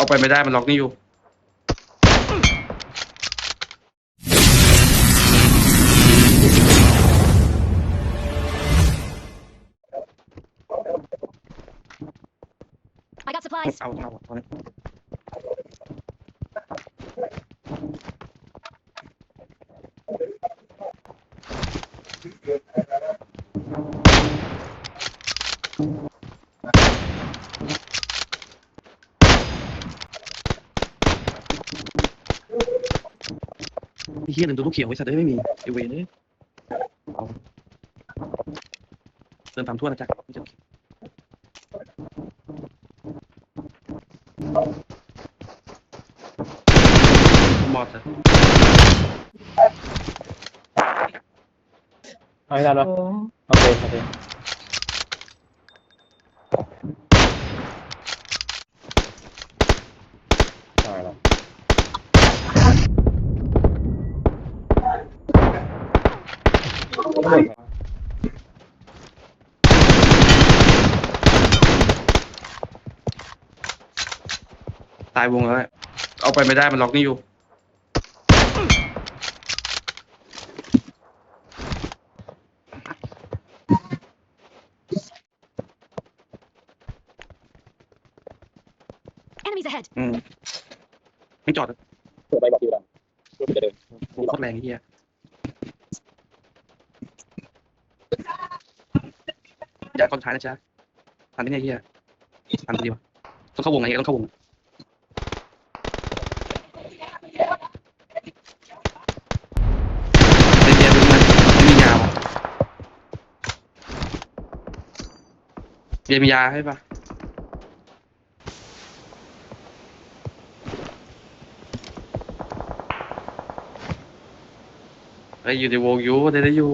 เอาไปไม่ได้มันล็อกนี่อยู่ I got supplies. เอาเอาเอา เฮียหนึ่งตัวลูกเขียวไอ้สัตว์เอ้ยไม่มีไอเวนเลยเอาเดินตามทั่วนะจ๊ะไม่จะหมดเลยเอาให้ทันวะโอเคโอเค ตายวงแล้วแหละเอาไปไม่ได้มันล็อกนี่อยู่ Enemies ahead. อืมไม่จอดอะเปิดใบบอกอยู่แล้วรูปจะเดินโอ้โหโคตรแรงไอ้เฮียอย่าคนท้ายนะจ๊ะทันที่ไหนเฮียทันพอดีวะต้องเข้าวงไงต้องเข้าวงเบียร์ดูมันไม่มียาวะ เบียร์มียาให้ปะไอ้ยอยู่ในวงอยู่ได้ได้อยู่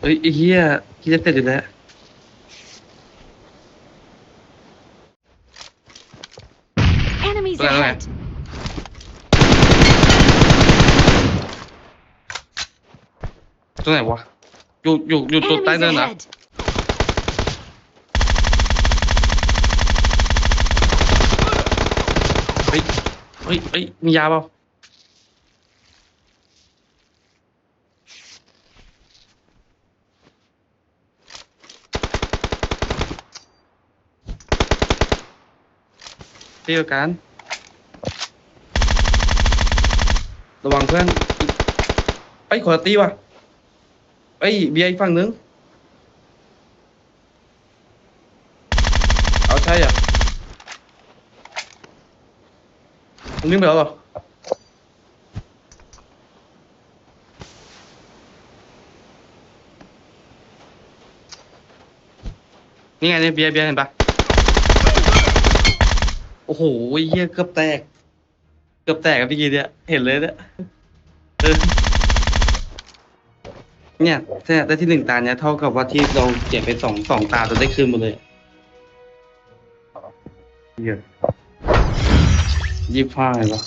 เฮ้ยไอ้เฮียคิดจะเสร็จอยู่แล้ว Enemies Wait, wait. ahead. ตัวไหนวะ อยู่อยู่อยู่ตัวใต้ Enemies เนินนะ ahead. เฮ้ยเฮ้ อนไอ้ยขอตีว่ะไอ้ยเบียร์อีกฝั่งนึง เอาใช่อะมึงวิ่งไปแล้วเหรอ นี่ไงเนี่ยเบียร์เบียร์เห็นปะโอ้โหเหี้ยเกือบแตก เกือบแตกกับพี่กีเนี่ย เห็นเลยเนี่ยเออ เนี่ยถ้าได้ที่หนึ่งตาเนี่ยเท่ากับว่าที่เราเก็บไปสองสองตาจะได้คืนหมดเลยเยอะยี่สิบห้าเลยปะ